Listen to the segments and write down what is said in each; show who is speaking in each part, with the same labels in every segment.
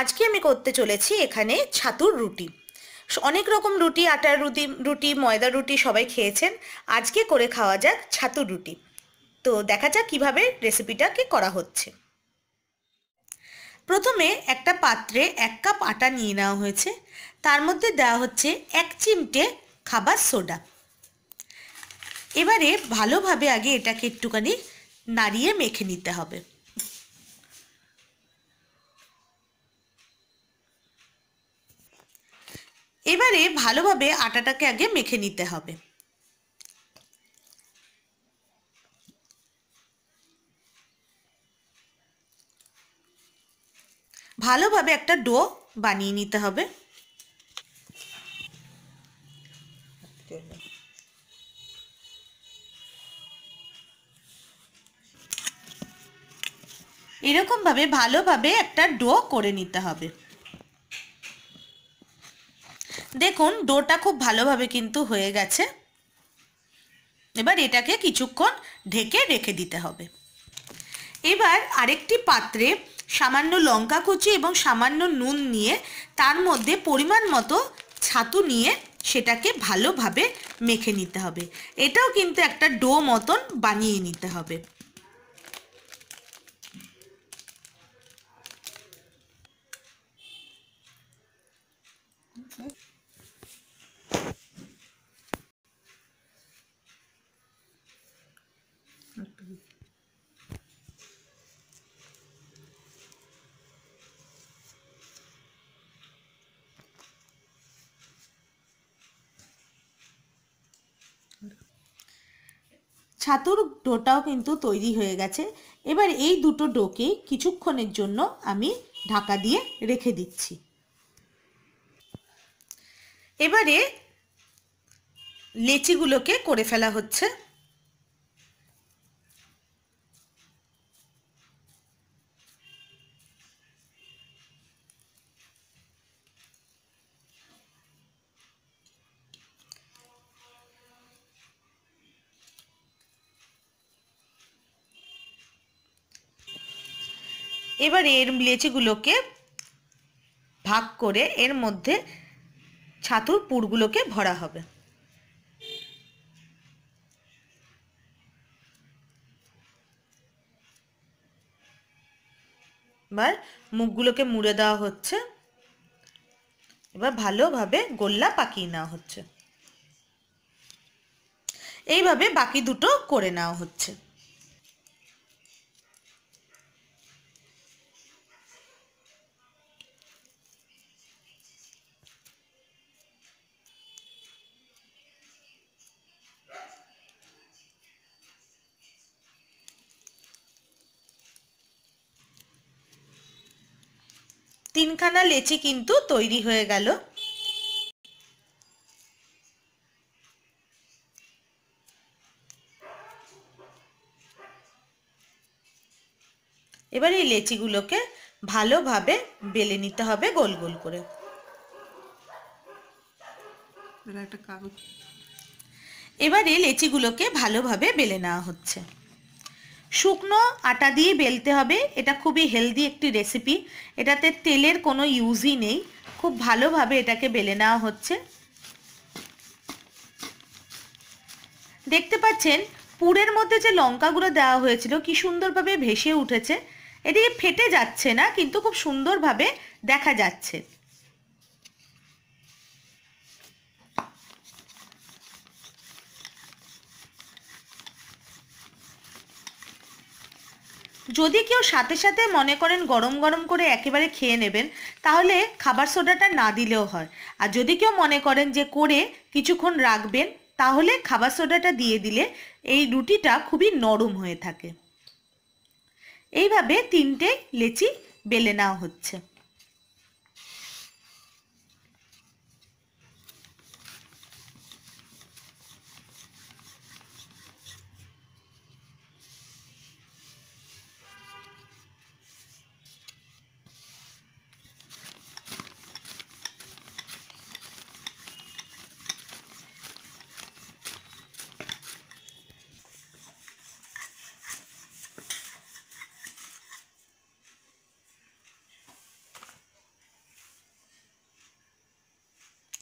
Speaker 1: আজকে আমি করতে চলেছি এখানে ছাতুর রুটি। অনেক রকম রুটি, আটার রুটি রুটি ময়দা রুটি সবাই খেয়েছেন। আজকে করে খাওয়া যাক ছাতুর রুটি। তো দেখা যাক কীভাবে রেসিপিটাকে করা হচ্ছে। প্রথমে একটা পাত্রে এক কাপ আটা নিয়ে নেওয়া হয়েছে। তার মধ্যে দেওয়া হচ্ছে এক চিমটে খাবার সোডা। এবারে ভালোভাবে আগে এটাকে একটুখানি নাড়িয়ে মেখে নিতে হবে। ভালোভাবে আটাটাকে আগে মেখে নিতে হবে। ভালোভাবে একটা ডো বানিয়ে নিতে হবে। এরকমভাবে ভালোভাবে একটা ডো করে নিতে হবে। দেখুন ডোটা খুব ভালোভাবে কিন্তু হয়ে গেছে। এবার এটাকে কিছুক্ষণ ঢেকে রেখে দিতে হবে। এবার আরেকটি পাত্রে সামান্য লঙ্কা কুচি এবং সামান্য নুন নিয়ে তার মধ্যে পরিমাণ মতো ছাতু নিয়ে সেটাকে ভালোভাবে মেখে নিতে হবে। এটাও কিন্তু একটা ডো মতন বানিয়ে নিতে হবে। ছাতুর ডোটাও কিন্তু তৈরি হয়ে গেছে। এবার এই দুটো ডোকে কিছুক্ষণের জন্য আমি ঢাকা দিয়ে রেখে দিচ্ছি। এবারে লেচিগুলোকে করে ফেলা হচ্ছে। এবার এর লেচিগুলোকে ভাগ করে এর মধ্যে ছাতুর পুরগুলোকে ভরা হবে। এবার মুখগুলোকে মুড়ে দেওয়া হচ্ছে। এবার ভালোভাবে গোল্লা পাকিয়ে নেওয়া হচ্ছে। এইভাবে বাকি দুটো করে নেওয়া হচ্ছে। তিনখানা লেচি কিন্তু তৈরি হয়ে গেল। এবার এই লেচিগুলোকে ভালোভাবে বেলে নিতে হবে গোল গোল করে। এবারে লেচিগুলোকে ভালোভাবে বেলে নেওয়া হচ্ছে। শুকনো আটা দিয়ে বেলতে হবে। এটা খুবই হেলদি একটি রেসিপি এটাতে তেলের কোনো ইউজই নেই। খুব ভালোভাবে এটাকে বেলে নেওয়া হচ্ছে। দেখতে পাচ্ছেন, পুরের মধ্যে যে লঙ্কাগুলো দেওয়া হয়েছিল, কি সুন্দরভাবে ভেসে উঠেছে। এদিকে ফেটে যাচ্ছে না, কিন্তু খুব সুন্দরভাবে দেখা যাচ্ছে। যদি কেউ সাথে সাথে মনে করেন গরম গরম করে একেবারে খেয়ে নেবেন, তাহলে খাবার সোডাটা না দিলেও হয়। আর যদি কেউ মনে করেন যে করে কিছুক্ষণ রাখবেন, তাহলে খাবার সোডাটা দিয়ে দিলে এই রুটিটা খুবই নরম হয়ে থাকে। এইভাবে তিনটে লেচি বেলে নেওয়া হচ্ছে।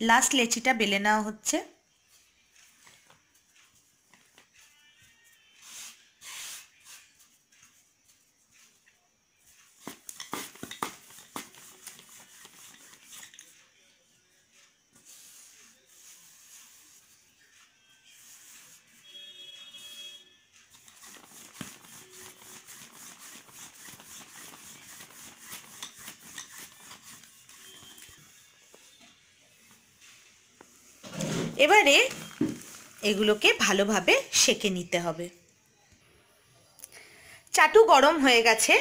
Speaker 1: লাস্ট লেচিটা বেলে নেওয়া হচ্ছে। এবারে এগুলোকে ভালোভাবে সেকে নিতে হবে। চাটু গরম হয়ে গেছে,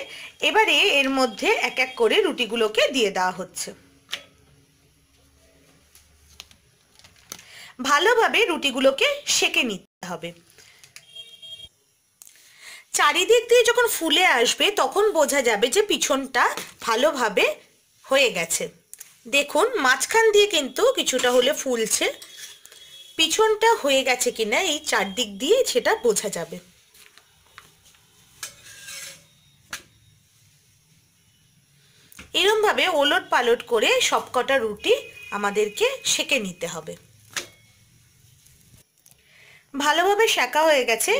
Speaker 1: এবারে এর মধ্যে এক এক করে রুটিগুলোকে দিয়ে দেওয়া হচ্ছে। ভালোভাবে রুটিগুলোকে সেকে নিতে হবে। চারিদিক দিয়ে যখন ফুলে আসবে, তখন বোঝা যাবে যে পিছনটা ভালোভাবে হয়ে গেছে। দেখুন, মাঝখান দিয়ে কিন্তু কিছুটা হলে ফুলছে। পিছনটা হয়ে গেছে কিনা এই চারদিক দিয়ে সেটা বোঝা যাবে। এরমভাবে ওলট পালট করে সবকটা রুটি আমাদেরকে সেকে নিতে হবে। ভালোভাবে সেকা হয়ে গেছে।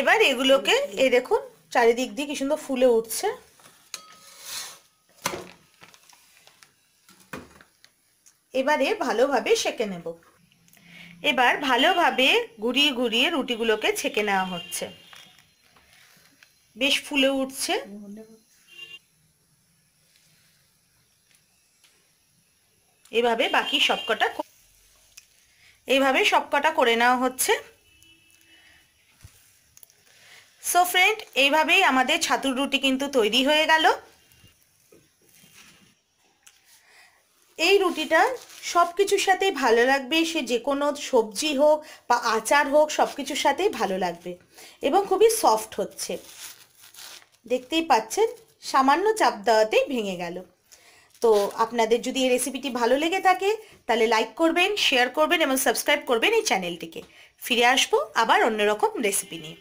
Speaker 1: এবার এগুলোকে, এই দেখুন, চারিদিক দিয়ে কি সুন্দর ফুলে উঠছে। এবারে ভালোভাবে সেকে নেব। এবার ভালোভাবে ঘুরিয়ে ঘুরিয়ে রুটিগুলোকে ছেঁকে নেওয়া হচ্ছে। বেশ ফুলে উঠছে। এভাবে বাকি সবকটা এইভাবে সবকটা করে নেওয়া হচ্ছে। সো ফ্রেন্ড এইভাবেই আমাদের ছাতুর রুটি কিন্তু তৈরি হয়ে গেল। এই রুটিটা সব কিছুর সাথেই ভালো লাগবে। সে যে কোনো সবজি হোক বা আচার হোক সব কিছুর সাথেই ভালো লাগবে এবং খুবই সফট হচ্ছে। দেখতেই পাচ্ছেন, সামান্য চাপ দেওয়াতেই ভেঙে গেল। তো আপনাদের যদি এই রেসিপিটি ভালো লেগে থাকে, তাহলে লাইক করবেন শেয়ার করবেন এবং সাবস্ক্রাইব করবেন এই চ্যানেলটিকে ফিরে আসব আবার অন্যরকম রেসিপি নিয়ে।